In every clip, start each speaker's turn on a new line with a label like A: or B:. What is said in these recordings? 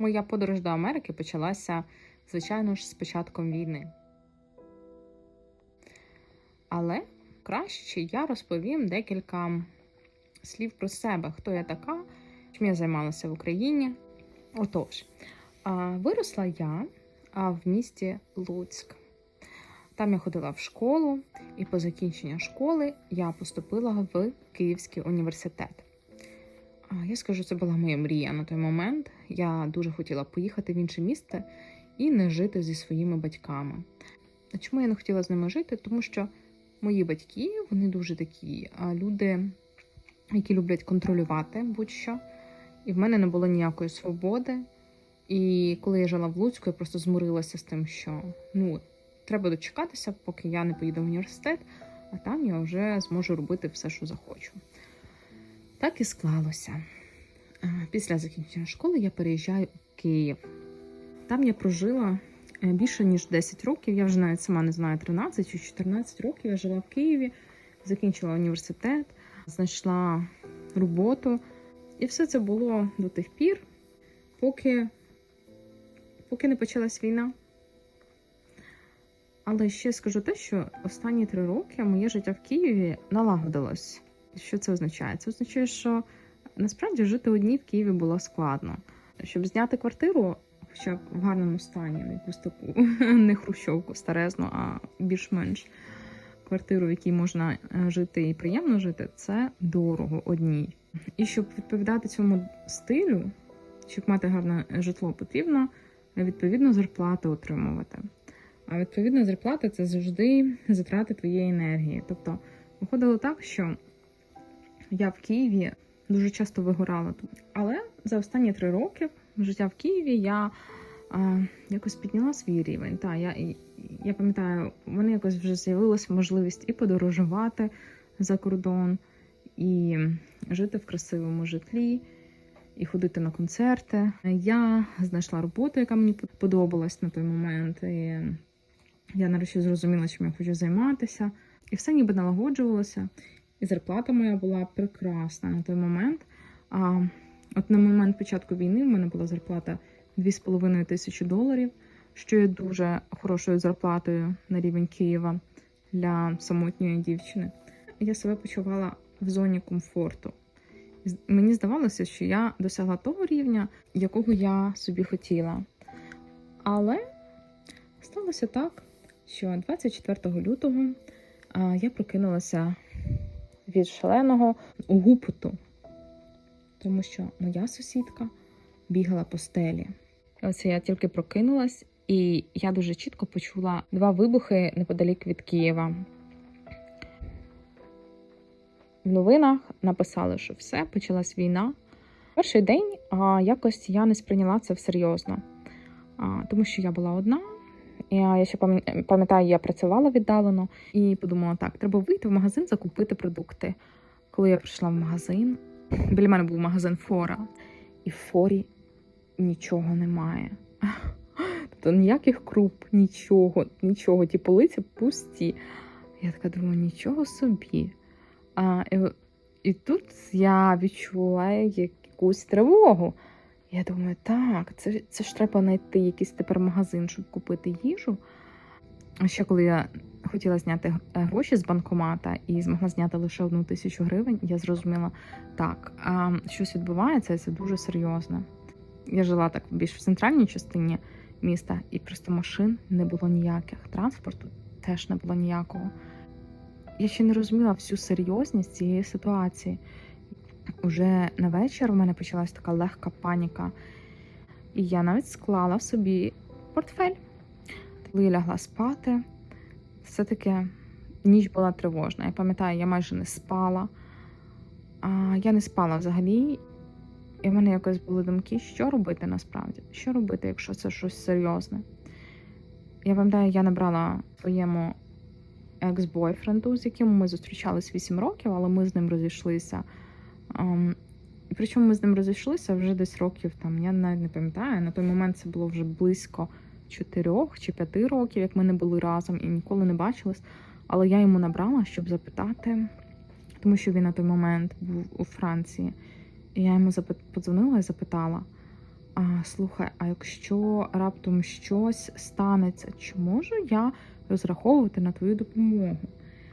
A: Моя подорож до Америки почалася, звичайно ж, з початком війни. Але краще я розповім декілька слів про себе, хто я така, чим я займалася в Україні. Отож, виросла я в місті Луцьк. Там я ходила в школу, і по закінченню школи я поступила в Київський університет. Я скажу, це була моя мрія на той момент. Я дуже хотіла поїхати в інше місто і не жити зі своїми батьками. А Чому я не хотіла з ними жити? Тому що мої батьки вони дуже такі люди, які люблять контролювати будь-що. І в мене не було ніякої свободи. І коли я жила в Луцьку, я просто змирилася з тим, що ну, треба дочекатися, поки я не поїду в університет, а там я вже зможу робити все, що захочу. Так і склалося. Е, Після закінчення школи я переїжджаю у Київ. Там я прожила е, більше ніж 10 років. Я вже навіть сама не знаю, 13 чи 14 років я жила в Києві, закінчила університет, знайшла роботу. І все це було до тих пір, поки, поки не почалась війна. Але ще скажу те, що останні три роки моє життя в Києві налагодилось. Що це означає? Це означає, що насправді жити одній в Києві було складно. Щоб зняти квартиру, хоча б в гарному стані, якусь таку не хрущовку старезну, а більш-менш квартиру, в якій можна е, жити і приємно жити, це дорого одній. І щоб відповідати цьому стилю, щоб мати гарне житло, потрібно відповідно зарплату отримувати. А відповідно зарплата це завжди затрати твоєї енергії. Тобто виходило так, що я в Києві дуже часто вигорала тут. Але за останні три роки життя в Києві я а, якось підняла свій рівень. Та, я, я пам'ятаю, в мене якось вже з'явилася можливість і подорожувати за кордон, і жити в красивому житлі, і ходити на концерти. Я знайшла роботу, яка мені подобалась на той момент. І я нарешті зрозуміла, чим я хочу займатися. І все ніби налагоджувалося. І зарплата моя була прекрасна на той момент. А от на момент початку війни в мене була зарплата 2,5 тисячі доларів, що є дуже хорошою зарплатою на рівень Києва для самотньої дівчини. Я себе почувала в зоні комфорту. Мені здавалося, що я досягла того рівня, якого я собі хотіла. Але сталося так, що 24 лютого я прокинулася від шаленого гупоту, тому що моя сусідка бігала по стелі. Оце я тільки прокинулась, і я дуже чітко почула два вибухи неподалік від Києва. В новинах написали, що все, почалась війна. Перший день а, якось я не сприйняла це всерйозно, а, тому що я була одна. Я ще пам'ятаю, я працювала віддалено і подумала, так, треба вийти в магазин закупити продукти. Коли я прийшла в магазин, біля мене був магазин Фора, і в Форі нічого немає. Тобто ніяких круп, нічого, нічого. Ті полиці пусті. Я така думаю, нічого собі. А, і, і тут я відчула якусь тривогу. Я думаю, так, це, це ж треба знайти якийсь тепер магазин, щоб купити їжу. Ще коли я хотіла зняти е, гроші з банкомата і змогла зняти лише одну тисячу гривень, я зрозуміла, так, а, щось відбувається, і це дуже серйозно. Я жила так більш в центральній частині міста, і просто машин не було ніяких. Транспорту теж не було ніякого. Я ще не розуміла всю серйозність цієї ситуації. Уже на вечір в мене почалась така легка паніка, і я навіть склала собі портфель. Коли я лягла спати, все-таки ніч була тривожна. Я пам'ятаю, я майже не спала. А, я не спала взагалі. І в мене якось були думки, що робити насправді? Що робити, якщо це щось серйозне? Я пам'ятаю, я набрала своєму екс-бойфренду, з яким ми зустрічались 8 років, але ми з ним розійшлися. Причому ми з ним розійшлися вже десь років, там, я навіть не пам'ятаю, на той момент це було вже близько 4 чи 5 років, як ми не були разом і ніколи не бачились. Але я йому набрала, щоб запитати, тому що він на той момент був у Франції. І я йому подзвонила і запитала: А, слухай, а якщо раптом щось станеться, чи можу я розраховувати на твою допомогу?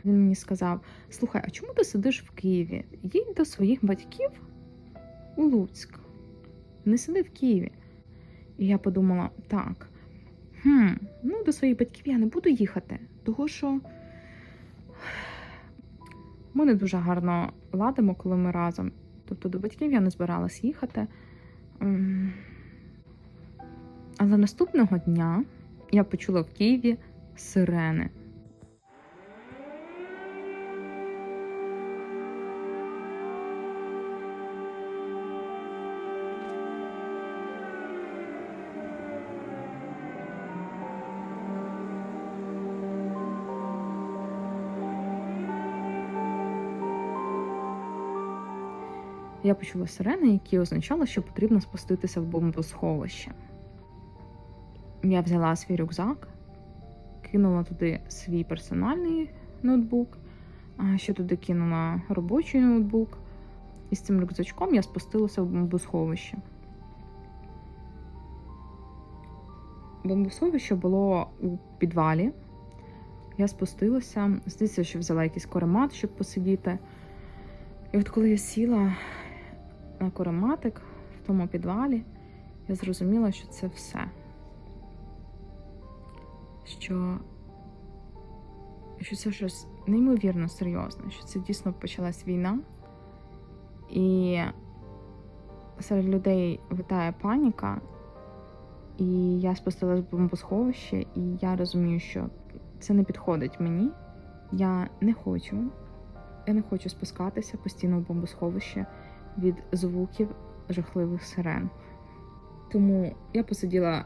A: Він мені сказав: Слухай, а чому ти сидиш в Києві? Їдь до своїх батьків у Луцьк. Не сиди в Києві. І я подумала: так, хм, ну до своїх батьків я не буду їхати, того що ми не дуже гарно ладимо, коли ми разом. Тобто до батьків я не збиралась їхати. Ем, Але наступного дня я почула в Києві сирени. Я почула сирени, які означали, що потрібно спуститися в бомбосховище. Я взяла свій рюкзак, кинула туди свій персональний ноутбук, ще туди кинула робочий ноутбук. І з цим рюкзачком я спустилася в бомбосховище. Бомбосховище було у підвалі. Я спустилася, здається, що взяла якийсь коремат, щоб посидіти. І от коли я сіла на корематик в тому підвалі, я зрозуміла, що це все. Що, що це щось неймовірно серйозне, що це дійсно почалась війна, і серед людей витає паніка, і я спустилась в бомбосховище, і я розумію, що це не підходить мені. Я не хочу. Я не хочу спускатися постійно в бомбосховище від звуків жахливих сирен. Тому я посиділа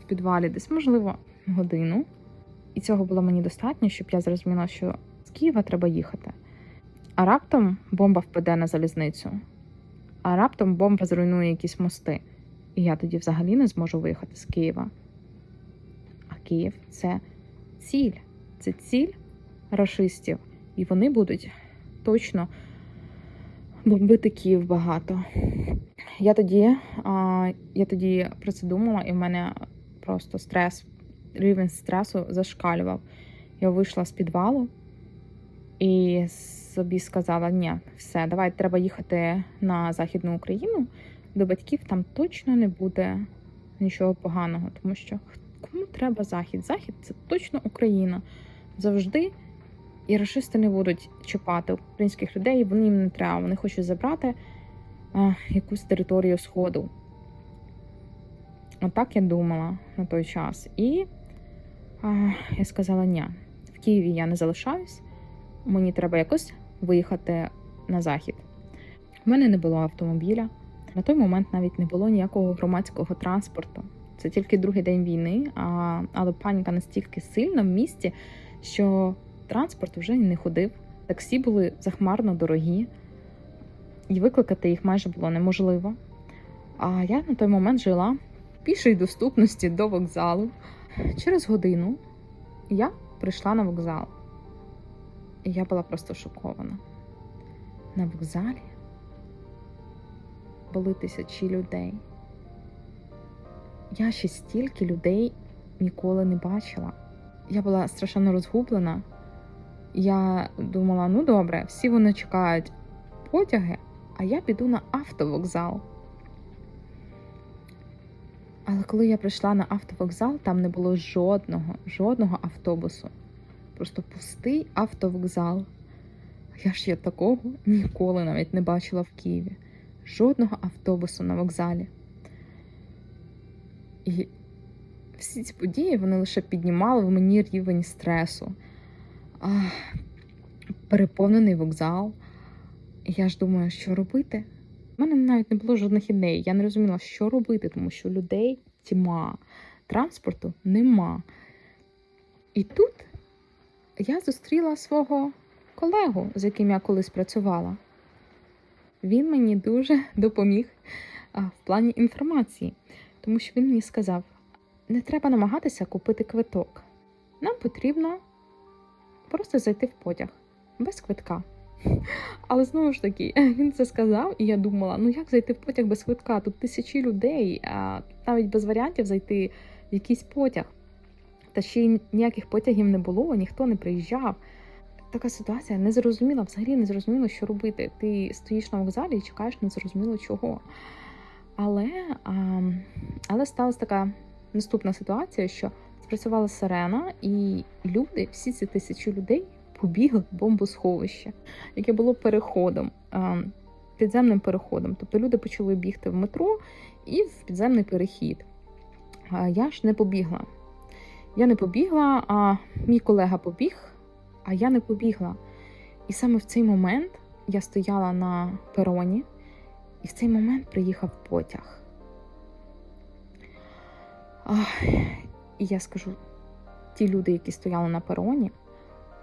A: в підвалі десь, можливо, годину, і цього було мені достатньо, щоб я зрозуміла, що з Києва треба їхати. А раптом бомба впаде на залізницю, а раптом бомба зруйнує якісь мости, і я тоді взагалі не зможу виїхати з Києва. А Київ це ціль, це ціль рашистів, і вони будуть точно бомбити Київ багато. Я тоді, а, я тоді про це думала, і в мене просто стрес, рівень стресу зашкалював. Я вийшла з підвалу і собі сказала: ні, все, давай треба їхати на Західну Україну. До батьків там точно не буде нічого поганого, тому що кому треба захід? Захід це точно Україна. Завжди. І рашисти не будуть чіпати українських людей, вони їм не треба. Вони хочуть забрати а, якусь територію Сходу. Отак я думала на той час. І а, я сказала: ні, в Києві я не залишаюсь, мені треба якось виїхати на захід. У мене не було автомобіля. На той момент навіть не було ніякого громадського транспорту. Це тільки другий день війни, а, але паніка настільки сильна в місті, що транспорт вже не ходив. Таксі були захмарно дорогі, і викликати їх майже було неможливо. А я на той момент жила в пішій доступності до вокзалу. Через годину я прийшла на вокзал. І я була просто шокована. На вокзалі були тисячі людей. Я ще стільки людей ніколи не бачила. Я була страшенно розгублена. Я думала, ну добре, всі вони чекають потяги, а я піду на автовокзал. Але коли я прийшла на автовокзал, там не було жодного, жодного автобусу. Просто пустий автовокзал. Я ж я такого ніколи навіть не бачила в Києві. Жодного автобусу на вокзалі. І всі ці події вони лише піднімали в мені рівень стресу. Переповнений вокзал. Я ж думаю, що робити? У мене навіть не було жодних ідей. Я не розуміла, що робити, тому що людей тьма, транспорту нема. І тут я зустріла свого колегу, з яким я колись працювала. Він мені дуже допоміг в плані інформації, тому що він мені сказав: не треба намагатися купити квиток. Нам потрібно просто зайти в потяг без квитка. Але знову ж таки, він це сказав, і я думала: ну як зайти в потяг без квитка? Тут тисячі людей, а навіть без варіантів зайти в якийсь потяг. Та ще й ніяких потягів не було, ніхто не приїжджав. Така ситуація не зрозуміла, взагалі не зрозуміло, що робити. Ти стоїш на вокзалі і чекаєш не зрозуміло чого. Але, а, але сталася така наступна ситуація, що спрацювала сирена, і люди, всі ці тисячі людей, побігли в бомбосховище, яке було переходом, підземним переходом. Тобто люди почали бігти в метро і в підземний перехід. Я ж не побігла. Я не побігла, а мій колега побіг, а я не побігла. І саме в цей момент я стояла на пероні, і в цей момент приїхав потяг. І я скажу: ті люди, які стояли на пероні,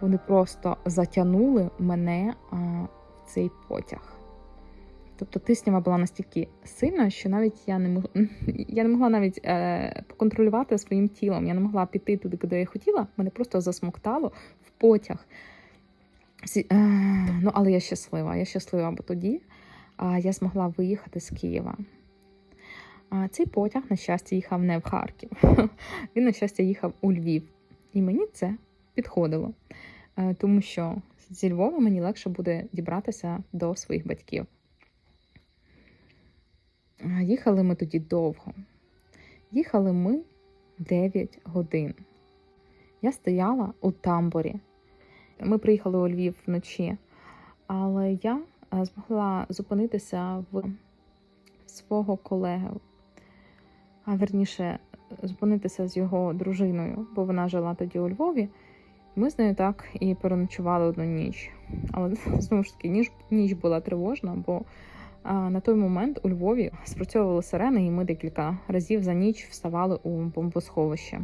A: вони просто затягнули мене в цей потяг. Тобто тиснява була настільки сильна, що навіть я не мог... я не могла навіть е, поконтролювати своїм тілом. Я не могла піти туди, куди я хотіла. Мене просто засмоктало в потяг. Всі- Е, ну, але я щаслива. Я щаслива, бо тоді а, я змогла виїхати з Києва. А, цей потяг, на щастя, їхав не в Харків. Він, на щастя, їхав у Львів. І мені це підходило, Е, тому що зі Львова мені легше буде дібратися до своїх батьків. Їхали ми тоді довго. Їхали ми 9 годин. Я стояла у тамбурі. Ми приїхали у Львів вночі, але я е, змогла зупинитися в свого колеги, а верніше зупинитися з його дружиною, бо вона жила тоді у Львові. Ми з нею так і переночували одну ніч. Але знову ж таки, ніч, ніч була тривожна, бо а, на той момент у Львові спрацьовували сирени, і ми декілька разів за ніч вставали у бомбосховище.